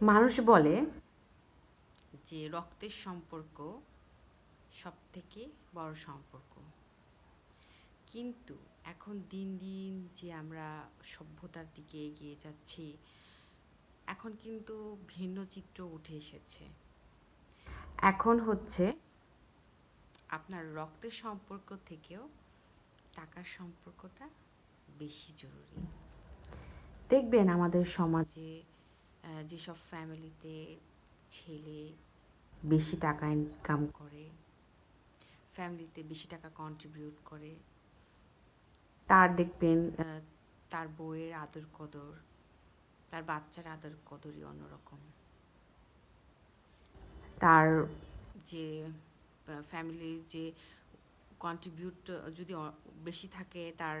মানুষ বলে যে রক্তের সম্পর্ক সব থেকে বড় সম্পর্ক। কিন্তু এখন দিন দিন যে আমরা সভ্যতার দিকে এগিয়ে যাচ্ছি এখন কিন্তু ভিন্ন চিত্র উঠে এসেছে। এখন হচ্ছে আপনার রক্তের সম্পর্ক থেকেও টাকার সম্পর্কটা বেশি জরুরি। দেখবেন আমাদের সমাজে যেসব ফ্যামিলিতে ছেলে বেশি টাকা ইনকাম করে ফ্যামিলিতে বেশি টাকা কন্ট্রিবিউট করে তার দেখবেন তার বউয়ের আদর কদর তার বাচ্চার আদর কদরই অন্যরকম। তার যে ফ্যামিলির যে কন্ট্রিবিউট যদি বেশি থাকে তার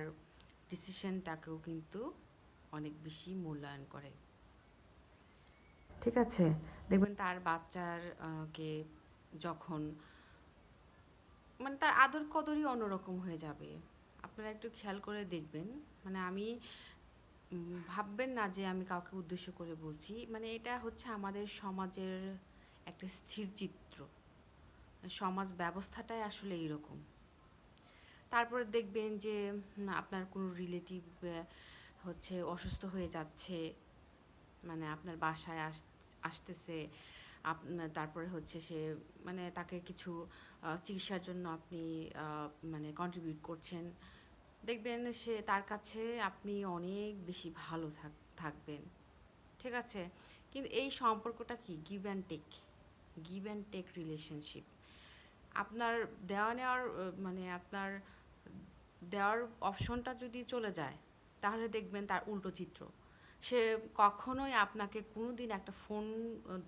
ডিসিশনটাকেও কিন্তু অনেক বেশি মূল্যায়ন করে। ঠিক আছে? দেখবেন তার বাচ্চার কে যখন মানে তার আদর কদরই অন্যরকম হয়ে যাবে। আপনারা একটু খেয়াল করে দেখবেন। মানে আমি ভাববেন না যে আমি কাউকে উদ্দেশ্য করে বলছি। মানে এটা হচ্ছে আমাদের সমাজের একটা স্থির চিত্র। সমাজ ব্যবস্থাটাই আসলে এইরকম। তারপরে দেখবেন যে আপনার কোনো রিলেটিভ হচ্ছে অসুস্থ হয়ে যাচ্ছে। মানে আপনার বাসায় আস, আসতেছে, আপ- তারপরে হচ্ছে সে মানে তাকে কিছু চিকিৎসার জন্য আপনি মানে কন্ট্রিবিউট করছেন। দেখবেন সে তার কাছে আপনি অনেক বেশি ভালো থাক, থাকবেন। ঠিক আছে? কিন্তু এই সম্পর্কটা কি? Give and take give and take relationship আপনার দেওয়া নেওয়ার মানে আপনার দেওয়ার অপশনটা যদি চলে যায়, তাহলে দেখবেন তার উল্টো চিত্র। সে কখনোই আপনাকে কোনো দিন একটা ফোন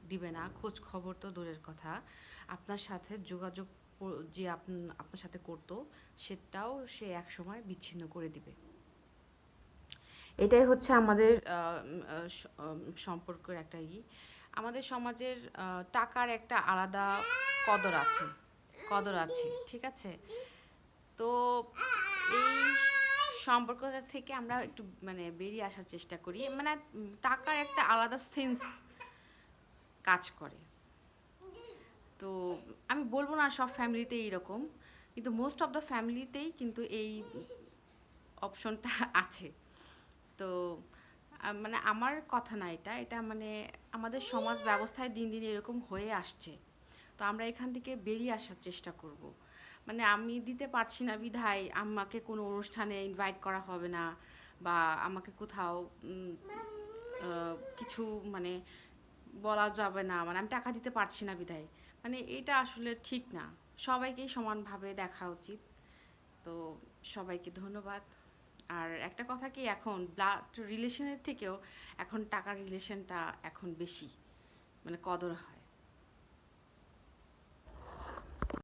দিবে না। খোঁজ খবর তো দূরের কথা। আপনার সাথে যোগাযোগ যে আপ- আপনার সাথে করতো, সেটাও সে একসময় বিচ্ছিন্ন করে দিবে। এটাই হচ্ছে আমাদের সম্পর্কের একটা ই। আমাদের সমাজের টাকার একটা আলাদা কদর আছে। কদর আছে, ঠিক আছে? তো সম্পর্কটা থেকে আমরা একটু মানে বেরিয়ে আসার চেষ্টা করি। মানে টাকার একটা আলাদা সেন্স কাজ করে। তো আমি বলব না সব ফ্যামিলিতেই এরকম, কিন্তু মোস্ট অফ দ্য ফ্যামিলিতেই কিন্তু এই অপশনটা আছে। তো মানে আমার কথা না এটা এটা মানে আমাদের সমাজ ব্যবস্থায় দিন দিন এরকম হয়ে আসছে। তো আমরা এখান থেকে বেরিয়ে আসার চেষ্টা করব। মানে আমি দিতে পারছি না বিধায় আমাকে কোনো অনুষ্ঠানে ইনভাইট করা হবে না বা আমাকে কোথাও কিছু মানে বলা যাবে না মানে আমি টাকা দিতে পারছি না বিধায়। মানে এটা আসলে ঠিক না। সবাইকেই সমানভাবে দেখা উচিত। তো সবাইকে ধন্যবাদ। আর একটা কথা কি, এখন ব্লাড রিলেশনের থেকেও এখন টাকার রিলেশনটা এখন বেশি। মানে কদর হয়।